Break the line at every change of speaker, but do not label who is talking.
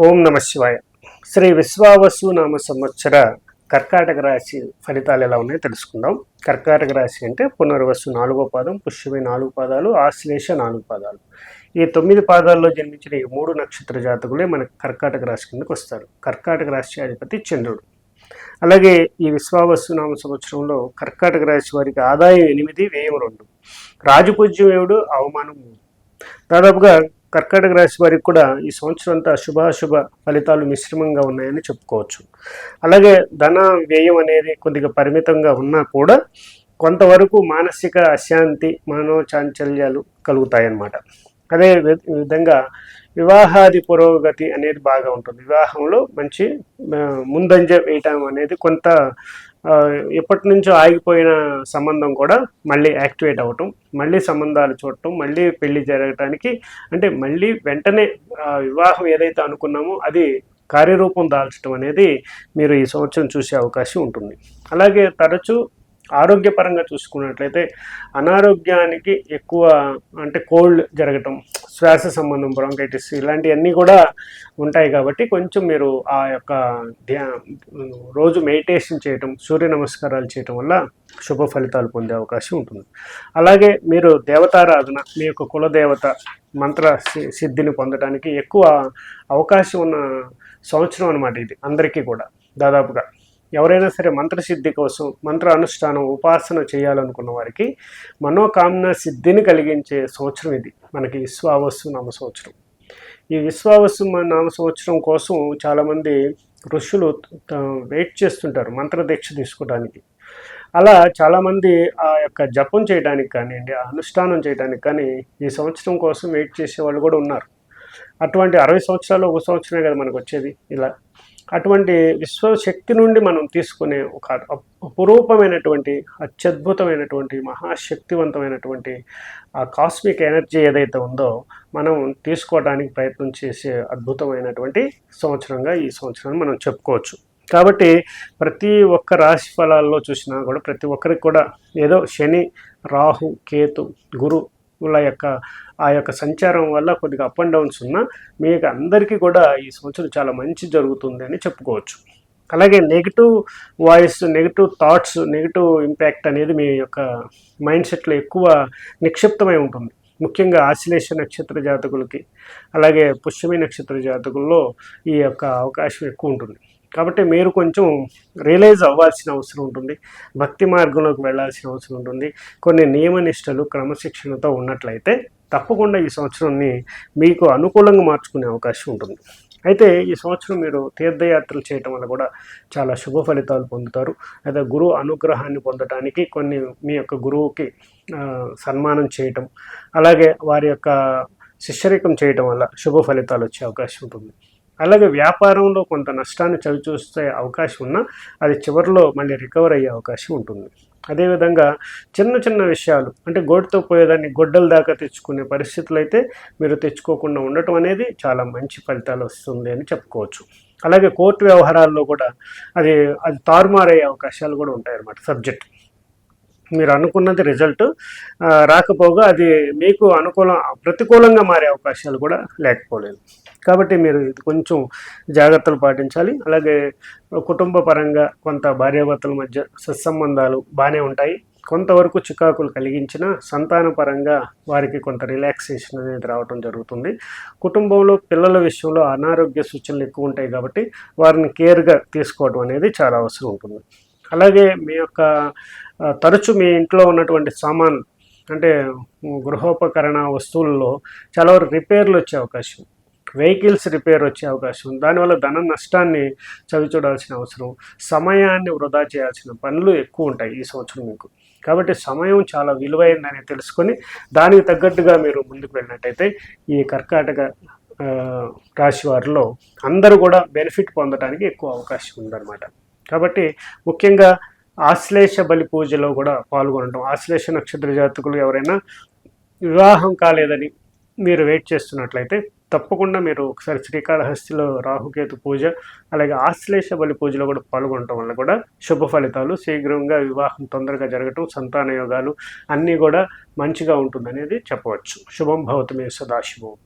ఓం నమ శివాయ. శ్రీ విశ్వావసు నామ సంవత్సర కర్కాటక రాశి ఫలితాలు ఎలా ఉన్నాయో తెలుసుకుందాం. కర్కాటక రాశి అంటే పునర్వసు నాలుగో పాదం పుష్యమి నాలుగు పాదాలు ఆశ్లేష నాలుగు పాదాలు. ఈ తొమ్మిది పాదాల్లో జన్మించిన ఈ మూడు నక్షత్ర జాతకులే మన కర్కాటక రాశి కిందకు వస్తారు. కర్కాటక రాశి అధిపతి చంద్రుడు. అలాగే ఈ విశ్వావసు నామ సంవత్సరంలో కర్కాటక రాశి వారికి ఆదాయం ఎనిమిది వ్యయం రెండు. రాజపూజ్యం ఏడు అవమానం మూడు. దాదాపుగా కర్కాటక రాశి వారికి కూడా ఈ సంవత్సరం అంతా శుభాశుభ ఫలితాలు మిశ్రమంగా ఉన్నాయని చెప్పుకోవచ్చు. అలాగే ధన వ్యయం అనేది కొద్దిగా పరిమితంగా ఉన్నా కూడా కొంతవరకు మానసిక అశాంతి మనోచాంచల్యాలు కలుగుతాయన్నమాట. అదే విధంగా వివాహాది పురోగతి అనేది బాగా ఉంటుంది. వివాహంలో మంచి ముందంజ వేయటం అనేది కొంత ఎప్పటి నుంచో ఆగిపోయిన సంబంధం కూడా మళ్ళీ యాక్టివేట్ అవ్వటం మళ్ళీ సంబంధాలు చూడటం మళ్ళీ పెళ్ళి జరగటానికి అంటే మళ్ళీ వెంటనే వివాహం ఏదైతే అనుకున్నామో అది కార్యరూపం దాల్చడం అనేది మీరు ఈ సంవత్సరం చూసే అవకాశం ఉంటుంది. అలాగే తరచూ ఆరోగ్యపరంగా చూసుకున్నట్లయితే అనారోగ్యానికి ఎక్కువ అంటే కోల్డ్ జరగటం శ్వాస సంబంధం బ్రాంకైటిస్ ఇలాంటివన్నీ కూడా ఉంటాయి కాబట్టి కొంచెం మీరు ఆ యొక్క ధ్యా రోజు మెడిటేషన్ చేయటం సూర్య నమస్కారాలు చేయటం వల్ల శుభ ఫలితాలు పొందే అవకాశం ఉంటుంది. అలాగే మీరు దేవతారాధన మీ యొక్క కులదేవత మంత్ర సి- సిద్ధిని పొందడానికి ఎక్కువ అవకాశం ఉన్న సంవత్సరం అనమాట ఇది అందరికీ కూడా దాదాపుగా. ఎవరైనా సరే మంత్రసిద్ధి కోసం మంత్ర అనుష్ఠానం ఉపాసన చేయాలనుకున్న వారికి మనోకామన సిద్ధిని కలిగించే సంవత్సరం ఇది. మనకి విశ్వావస్సు నామ సంవత్సరం. ఈ విశ్వావస్సు నామ సంవత్సరం కోసం చాలామంది ఋషులు వెయిట్ చేస్తుంటారు మంత్ర దీక్ష తీసుకోవడానికి. అలా చాలామంది ఆ యొక్క జపం చేయడానికి కానివ్వండి ఆ అనుష్ఠానం చేయడానికి కానీ ఈ సంవత్సరం కోసం వెయిట్ చేసే వాళ్ళు కూడా ఉన్నారు. అటువంటి అరవై సంవత్సరాలు ఒక సంవత్సరమే కదా మనకు వచ్చేది ఇలా. అటువంటి విశ్వశక్తి నుండి మనం తీసుకునే ఒక అప్- అపురూపమైనటువంటి అత్యద్భుతమైనటువంటి మహాశక్తివంతమైనటువంటి ఆ కాస్మిక్ ఎనర్జీ ఏదైతే ఉందో మనం తీసుకోవడానికి ప్రయత్నం చేసే అద్భుతమైనటువంటి సంవత్సరంగా ఈ సంవత్సరాన్ని మనం చెప్పుకోవచ్చు. కాబట్టి ప్రతి ఒక్క రాశి ఫలాల్లో చూసినా కూడా ప్రతి ఒక్కరికి కూడా ఏదో శని రాహు కేతు గురు వాళ్ళ యొక్క ఆ యొక్క సంచారం వల్ల కొద్దిగా అప్ అండ్ డౌన్స్ ఉన్నా మీకు అందరికీ కూడా ఈ సంవత్సరం చాలా మంచి జరుగుతుంది అని చెప్పుకోవచ్చు. అలాగే negative voice negative thoughts negative impact అనేది మీ యొక్క మైండ్ సెట్లో ఎక్కువ నిక్షిప్తమై ఉంటుంది. ముఖ్యంగా ఆశ్లేష నక్షత్ర జాతకులకి అలాగే పుష్యమి నక్షత్ర జాతకుల్లో ఈ యొక్క అవకాశం ఎక్కువ ఉంటుంది. కాబట్టి మీరు కొంచెం రియలైజ్ అవ్వాల్సిన అవసరం ఉంటుంది. భక్తి మార్గంలోకి వెళ్ళాల్సిన అవసరం ఉంటుంది. కొన్ని నియమనిష్టలు క్రమశిక్షణతో ఉన్నట్లయితే తప్పకుండా ఈ సంవత్సరాన్ని మీకు అనుకూలంగా మార్చుకునే అవకాశం ఉంటుంది. అయితే ఈ సంవత్సరం మీరు తీర్థయాత్రలు చేయటం వల్ల కూడా చాలా శుభ ఫలితాలు పొందుతారు. అయితే గురువు అనుగ్రహాన్ని పొందడానికి కొన్ని మీ యొక్క గురువుకి సన్మానం చేయటం అలాగే వారి యొక్క శిష్యరికం చేయటం వల్ల శుభ ఫలితాలు వచ్చే అవకాశం ఉంటుంది. అలాగే వ్యాపారంలో కొంత నష్టాన్ని చవిచూస్తే అవకాశం ఉన్నా అది చివరిలో మళ్ళీ రికవర్ అయ్యే అవకాశం ఉంటుంది. అదేవిధంగా చిన్న చిన్న విషయాలు అంటే గోటితో పోయేదాన్ని గొడ్డల దాకా తెచ్చుకునే పరిస్థితులు అయితే మీరు తెచ్చుకోకుండా ఉండటం అనేది చాలా మంచి ఫలితాలు వస్తుంది అని చెప్పుకోవచ్చు. అలాగే కోర్టు వ్యవహారాల్లో కూడా అది అది తారుమారయ్యే అవకాశాలు కూడా ఉంటాయన్నమాట సబ్జెక్ట్. మీరు అనుకున్నది రిజల్ట్ రాకపోగా అది మీకు అనుకూలం ప్రతికూలంగా మారే అవకాశాలు కూడా లేకపోలేదు. కాబట్టి మీరు ఇది కొంచెం జాగ్రత్తలు పాటించాలి. అలాగే కుటుంబ పరంగా కొంత భార్యాభర్తల మధ్య సత్సంబంధాలు బాగానే ఉంటాయి. కొంతవరకు చికాకులు కలిగించిన సంతానపరంగా వారికి కొంత రిలాక్సేషన్ అనేది రావడం జరుగుతుంది. కుటుంబంలో పిల్లల విషయంలో అనారోగ్య సూచనలు ఎక్కువ ఉంటాయి కాబట్టి వారిని కేర్గా తీసుకోవడం అనేది చాలా అవసరం ఉంటుంది. అలాగే మీ యొక్క తరచు మీ ఇంట్లో ఉన్నటువంటి సామాన్ అంటే గృహోపకరణ వస్తువుల్లో చాలా వరకు రిపేర్లు వచ్చే అవకాశం. వెహికల్స్ రిపేర్ వచ్చే అవకాశం. దానివల్ల ధన నష్టాన్ని చవిచూడాల్సిన అవసరం. సమయాన్ని వృధా చేయాల్సిన పనులు ఎక్కువ ఉంటాయి ఈ సంవత్సరం మీకు. కాబట్టి సమయం చాలా విలువైందని తెలుసుకొని దానికి తగ్గట్టుగా మీరు ముందుకు వెళ్ళినట్టయితే ఈ కర్కాటక రాశి వారిలో అందరూ కూడా బెనిఫిట్ పొందడానికి ఎక్కువ అవకాశం ఉందన్నమాట. కాబట్టి ముఖ్యంగా ఆశ్లేష బలి పూజలో కూడా పాల్గొనడం ఆశ్లేష నక్షత్ర జాతకులు ఎవరైనా వివాహం కాలేదని మీరు వెయిట్ చేస్తున్నట్లయితే తప్పకుండా మీరు ఒకసారి శ్రీకాళహస్తిలో రాహుకేతు పూజ అలాగే ఆశ్లేష బలి పూజలో కూడా పాల్గొనడం వల్ల కూడా శుభ ఫలితాలు శీఘ్రంగా వివాహం తొందరగా జరగటం సంతాన యోగాలు అన్నీ కూడా మంచిగా ఉంటుందనేది చెప్పవచ్చు. శుభం భవతమే సదాశివం.